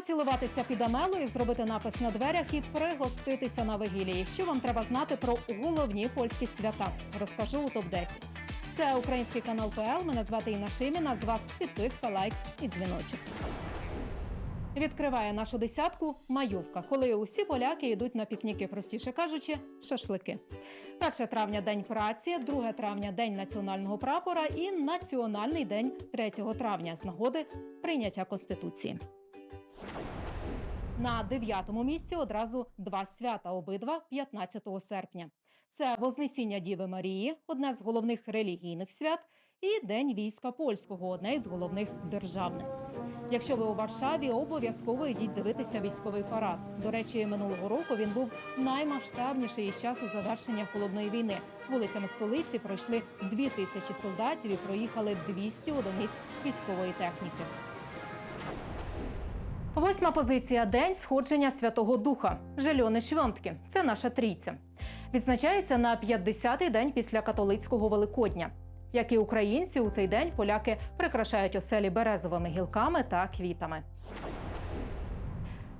поцілуватися під амелою, зробити напис на дверях і пригоститися на вигілії. Що вам треба знати про головні польські свята? Розкажу у топ 10 Це український канал ПЛ. Мене звати Інна Шиміна. З вас підписка, лайк і дзвіночок. Відкриває нашу десятку майовка, коли усі поляки йдуть на пікніки, простіше кажучи, шашлики. 1 травня день праці, 2 травня день національного прапора і національний день 3 травня з нагоди прийняття конституції. На дев'ятому місці одразу два свята, обидва 15 серпня. Це Вознесіння Діви Марії, одне з головних релігійних свят, і День війська польського, одне із головних державних. Якщо ви у Варшаві, обов'язково йдіть дивитися військовий парад. До речі, минулого року він був наймасштабніший із часу завершення холодної війни. Вулицями столиці пройшли дві тисячі солдатів і проїхали 200 одиниць військової техніки. Восьма позиція день сходження Святого Духа. Жельони Швьонтки. Це наша трійця. Відзначається на 50-й день після католицького Великодня. Як і українці, у цей день поляки прикрашають оселі березовими гілками та квітами.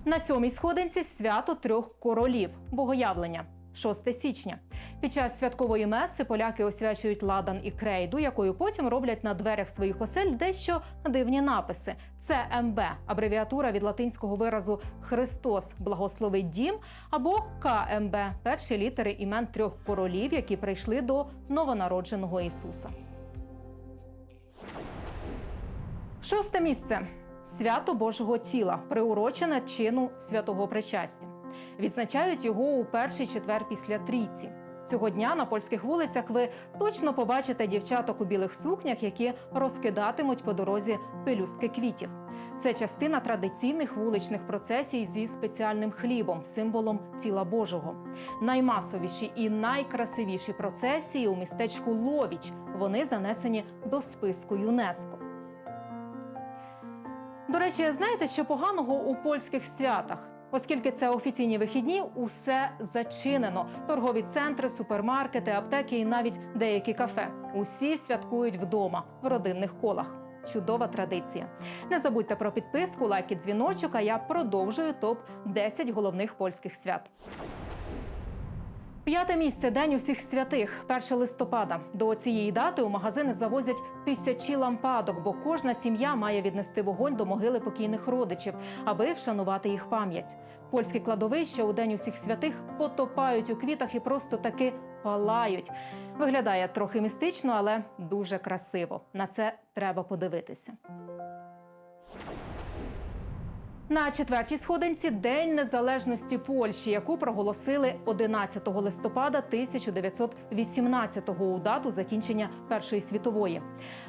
На сьомій сходинці свято трьох королів богоявлення. 6 січня. Під час святкової меси поляки освячують ладан і крейду, якою потім роблять на дверях своїх осель дещо дивні написи. Це МБ, абревіатура від латинського виразу Христос благословить дім або КМБ перші літери імен трьох королів, які прийшли до новонародженого Ісуса. Шосте місце свято Божого тіла, приурочене чину святого причастя. Відзначають його у перший четвер після трійці. Цього дня на польських вулицях ви точно побачите дівчаток у білих сукнях, які розкидатимуть по дорозі пелюстки квітів. Це частина традиційних вуличних процесій зі спеціальним хлібом, символом тіла Божого. Наймасовіші і найкрасивіші процесії у містечку Ловіч. Вони занесені до списку ЮНЕСКО. До речі, знаєте, що поганого у польських святах? Оскільки це офіційні вихідні, усе зачинено: торгові центри, супермаркети, аптеки і навіть деякі кафе. Усі святкують вдома в родинних колах. Чудова традиція. Не забудьте про підписку, лайк і дзвіночок. А я продовжую топ 10 головних польських свят. П'яте місце день усіх святих, 1 листопада. До цієї дати у магазини завозять тисячі лампадок, бо кожна сім'я має віднести вогонь до могили покійних родичів, аби вшанувати їх пам'ять. Польські кладовища у день усіх святих потопають у квітах і просто таки палають. Виглядає трохи містично, але дуже красиво. На це треба подивитися. На четвертій сходинці День незалежності Польщі, яку проголосили 11 листопада 1918-го у дату закінчення Першої світової.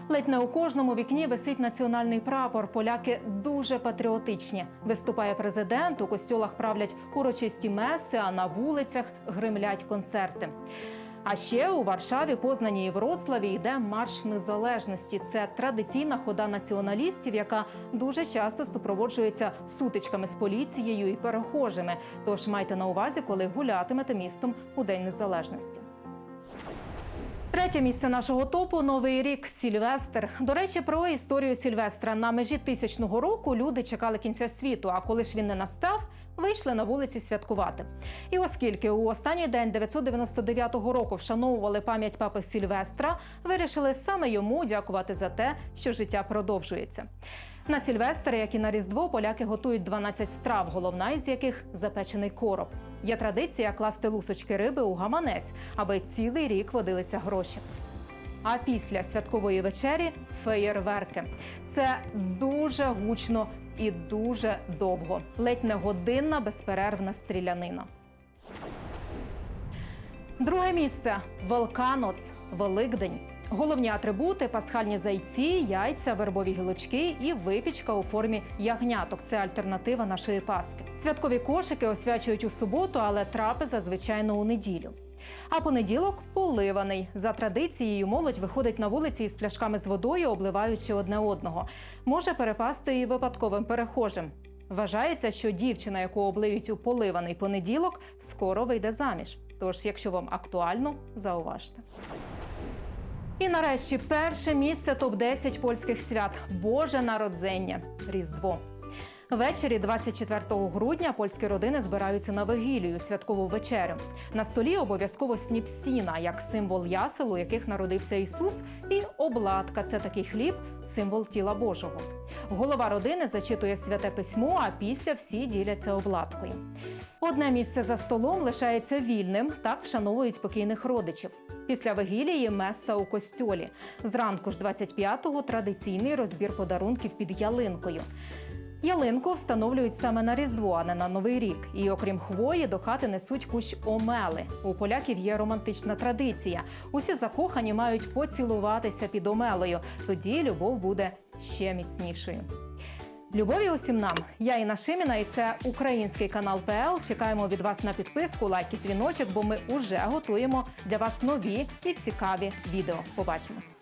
Ледь не у кожному вікні висить національний прапор. Поляки дуже патріотичні. Виступає президент. У костьолах правлять урочисті меси, а на вулицях гримлять концерти. А ще у Варшаві, Познані і Вроцлаві йде марш незалежності. Це традиційна хода націоналістів, яка дуже часто супроводжується сутичками з поліцією і перехожими. Тож майте на увазі, коли гулятимете містом у День Незалежності. Третє місце нашого топу новий рік Сільвестр. До речі, про історію Сільвестра на межі тисячного року люди чекали кінця світу. А коли ж він не настав, вийшли на вулиці святкувати. І оскільки у останній день 999 року вшановували пам'ять папи Сільвестра, вирішили саме йому дякувати за те, що життя продовжується. На Сільвестр, як і на Різдво, поляки готують 12 страв, головна із яких запечений короб. Є традиція класти лусочки риби у гаманець, аби цілий рік водилися гроші. А після святкової вечері феєрверки. Це дуже гучно і дуже довго. Ледь не годинна безперервна стрілянина. Друге місце Велканоц Великдень. Головні атрибути пасхальні зайці, яйця, вербові гілочки і випічка у формі ягняток. Це альтернатива нашої паски. Святкові кошики освячують у суботу, але трапеза звичайно у неділю. А понеділок поливаний. За традицією, молодь виходить на вулиці із пляшками з водою, обливаючи одне одного. Може перепасти і випадковим перехожим. Вважається, що дівчина, яку облиють у поливаний понеділок, скоро вийде заміж. Тож, якщо вам актуально, зауважте. І нарешті перше місце топ 10 польських свят Боже народзення Різдво. Ввечері 24 грудня польські родини збираються на вигілію святкову вечерю. На столі обов'язково сніпсіна, як символ ясел, у яких народився Ісус, і обладка це такий хліб, символ тіла Божого. Голова родини зачитує святе письмо, а після всі діляться обладкою. Одне місце за столом лишається вільним, так вшановують покійних родичів. Після вигілії меса у костьолі. Зранку ж 25-го традиційний розбір подарунків під ялинкою. Ялинку встановлюють саме на Різдво, а не на Новий рік. І окрім хвої, до хати несуть кущ омели. У поляків є романтична традиція. Усі закохані мають поцілуватися під омелою. Тоді любов буде ще міцнішою. Любові усім нам. Я Інна Шиміна, і це український канал ПЛ. Чекаємо від вас на підписку, лайк і дзвіночок, бо ми уже готуємо для вас нові і цікаві відео. Побачимось.